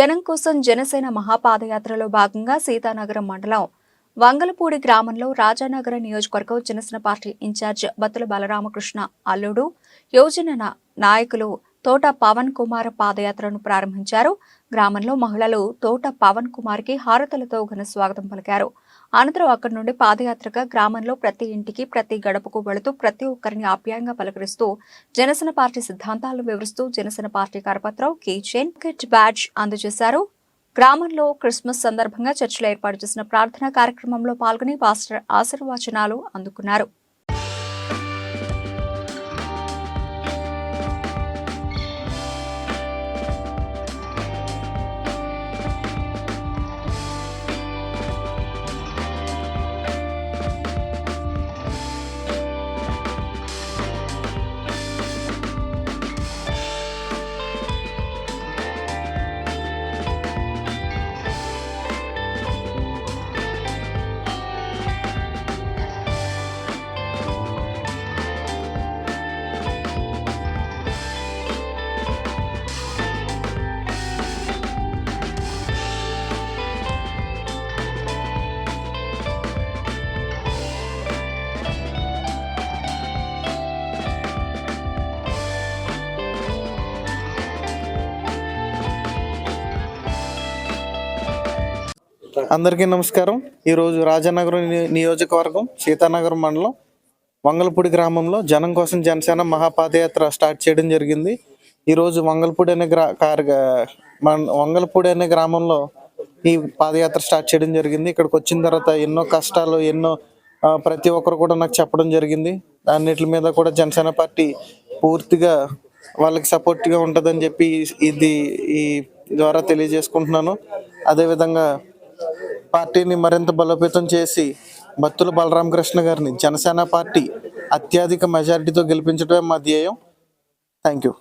జనం కోసం జనసేన మహాపాదయాత్రలో భాగంగా సీతానగరం మండలం వంగలపూడి గ్రామంలో రాజానగర నియోజకవర్గం జనసేన పార్టీ ఇన్ఛార్జ్ బత్తుల బలరామకృష్ణ అల్లుడు యోజన నాయకులు తోట పవన్ కుమార్ పాదయాత్రను ప్రారంభించారు. గ్రామంలో మహిళలు తోట పవన్ కుమార్కి హారతులతో ఘన స్వాగతం పలికారు. అనంతరం అక్కడి నుండి పాదయాత్రగా గ్రామంలో ప్రతి ఇంటికి ప్రతి గడపకు వెళుతూ ప్రతి ఒక్కరిని ఆప్యాయంగా పలకరిస్తూ జనసేన పార్టీ సిద్ధాంతాలను వివరిస్తూ జనసేన పార్టీ కరపత్రం కీ. చైన్ కిట్ బ్యాడ్జ్ అందజేశారు. గ్రామంలో క్రిస్మస్ సందర్భంగా చర్చిలో ఏర్పాటు చేసిన ప్రార్థనా కార్యక్రమంలో పాల్గొని పాస్టర్ ఆశీర్వచనాలు అందుకున్నారు. అందరికీ నమస్కారం. ఈరోజు రాజానగరం నియోజకవర్గం సీతానగరం మండలం వంగలపూడి గ్రామంలో జనం కోసం జనసేన మహాపాదయాత్ర స్టార్ట్ చేయడం జరిగింది. ఈరోజు వంగలపూడి అనే గ్రా వంగలపూడి అనే గ్రామంలో ఈ పాదయాత్ర స్టార్ట్ చేయడం జరిగింది. ఇక్కడికి వచ్చిన తర్వాత ఎన్నో కష్టాలు ఎన్నో ప్రతి ఒక్కరు కూడా నాకు చెప్పడం జరిగింది. అన్నిటి మీద కూడా జనసేన పార్టీ పూర్తిగా వాళ్ళకి సపోర్ట్గా ఉంటుందని చెప్పి ఇది ఈ ద్వారా తెలియజేసుకుంటున్నాను. అదేవిధంగా పార్టీని మరింత బలోపేతం చేసి బత్తుల బలరామకృష్ణ గారిని జనసేన పార్టీ అత్యధిక మెజారిటీతో గెలిపించడమే మా ధ్యేయం. Thank you